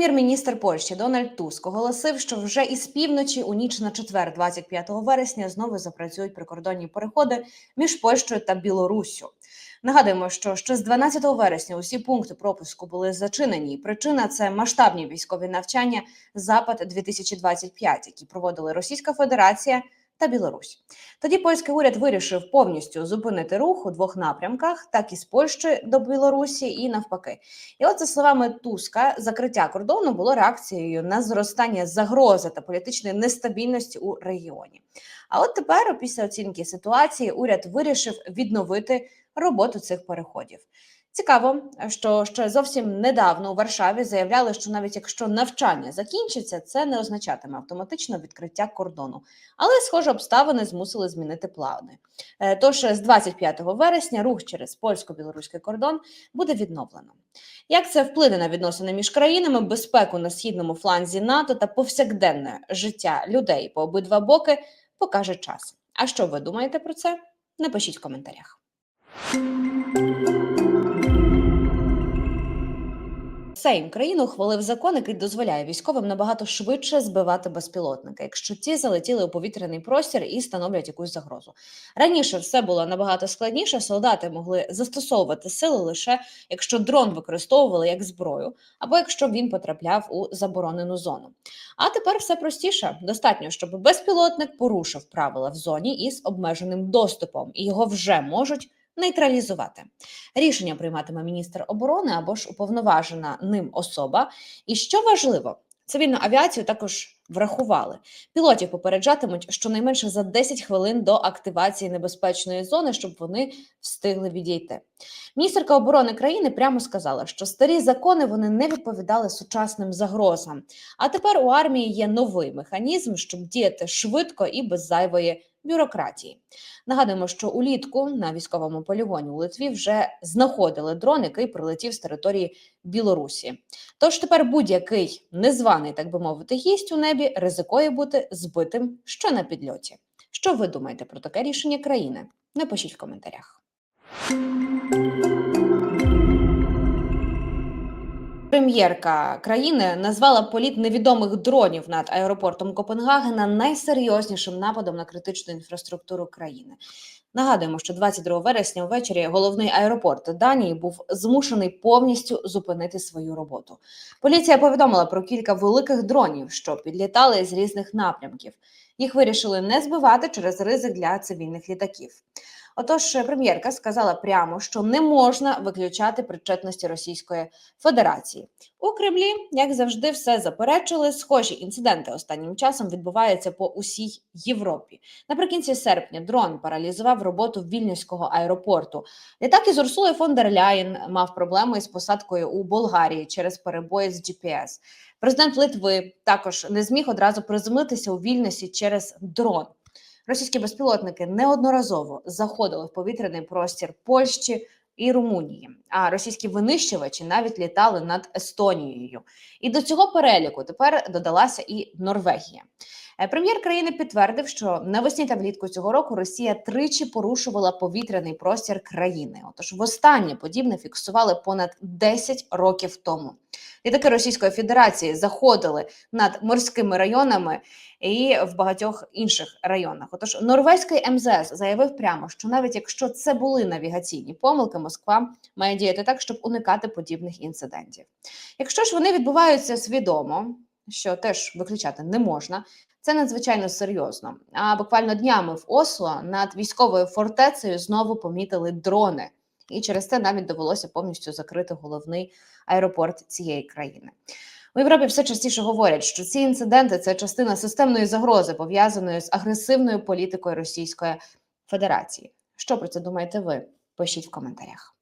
Прем'єр-міністр Польщі Дональд Туск оголосив, що вже із півночі у ніч на четвер, 25 вересня, знову запрацюють прикордонні переходи між Польщею та Білоруссю. Нагадуємо, що ще з 12 вересня усі пункти пропуску були зачинені. Причина це масштабні військові навчання Запад 2025 які проводили Російська Федерація та Білорусь. Тоді польський уряд вирішив повністю зупинити рух у двох напрямках, так і з Польщі до Білорусі, і навпаки. І от за словами Туска, закриття кордону було реакцією на зростання загрози та політичної нестабільності у регіоні. А от тепер, після оцінки ситуації, уряд вирішив відновити роботу цих переходів. Цікаво, що ще зовсім недавно у Варшаві заявляли, що навіть якщо навчання закінчиться, це не означатиме автоматично відкриття кордону. Але, схоже, обставини змусили змінити плани. Е, Тож з 25 вересня рух через польсько-білоруський кордон буде відновлено. Як це вплине на відносини між країнами, безпеку на східному фланзі НАТО та повсякденне життя людей по обидва боки, покаже час. А що ви думаєте про це? Напишіть в коментарях. Сейм країни ухвалив закон, який дозволяє військовим набагато швидше збивати безпілотники, якщо ті залетіли у повітряний простір і становлять якусь загрозу. Раніше все було набагато складніше. Солдати могли застосовувати сили лише якщо дрон використовували як зброю, або якщо він потрапляв у заборонену зону. А тепер все простіше. Достатньо, щоб безпілотник порушив правила в зоні із обмеженим доступом, і його вже можуть нейтралізувати. Рішення прийматиме міністр оборони або ж уповноважена ним особа. І що важливо, цивільну авіацію також врахували. Пілотів попереджатимуть щонайменше за 10 хвилин до активації небезпечної зони, щоб вони встигли відійти. Міністерка оборони країни прямо сказала, що старі закони вони не відповідали сучасним загрозам. А тепер у армії є новий механізм, щоб діяти швидко і без зайвої бюрократії. Нагадуємо, що улітку на військовому полігоні у Литві вже знаходили дрон, який прилетів з території Білорусі. Тож тепер будь-який незваний, так би мовити, гість у небі ризикує бути збитим ще на підльоті. Що ви думаєте про таке рішення країни? Напишіть в коментарях. Прем'єрка країни назвала політ невідомих дронів над аеропортом Копенгагена найсерйознішим нападом на критичну інфраструктуру країни. Нагадуємо, що 22 вересня ввечері головний аеропорт Данії був змушений повністю зупинити свою роботу. Поліція повідомила про кілька великих дронів, що підлітали з різних напрямків. Їх вирішили не збивати через ризик для цивільних літаків. Отож, прем'єрка сказала прямо, що не можна виключати причетності Російської Федерації у Кремлі. Як завжди, все заперечили. Схожі інциденти останнім часом відбуваються по усій Європі. Наприкінці серпня дрон паралізував роботу Вільнюського аеропорту. Літак із Урсулою фон дер Ляєн мав проблеми із посадкою у Болгарії через перебої з GPS. Президент Литви також не зміг одразу приземлитися у Вільнюсі через дрон. Російські безпілотники неодноразово заходили в повітряний простір Польщі і Румунії, а російські винищувачі навіть літали над Естонією. І до цього переліку тепер додалася і Норвегія. Е, Прем'єр країни підтвердив, що навесні та влітку цього року Росія тричі порушувала повітряний простір країни. Отож, востаннє подібне фіксували понад 10 років тому. Літаки Російської Федерації заходили над морськими районами і в багатьох інших районах. Отож, норвезький МЗС заявив прямо, що навіть якщо це були навігаційні помилки, Москва має діяти так, щоб уникати подібних інцидентів. Якщо ж вони відбуваються свідомо, що теж виключати не можна. Це надзвичайно серйозно. А буквально днями в Осло над військовою фортецею знову помітили дрони, і через це навіть довелося повністю закрити головний аеропорт цієї країни. У Європі все частіше говорять, що ці інциденти це частина системної загрози, пов'язаної з агресивною політикою Російської Федерації. Що про це думаєте ви? Пишіть в коментарях.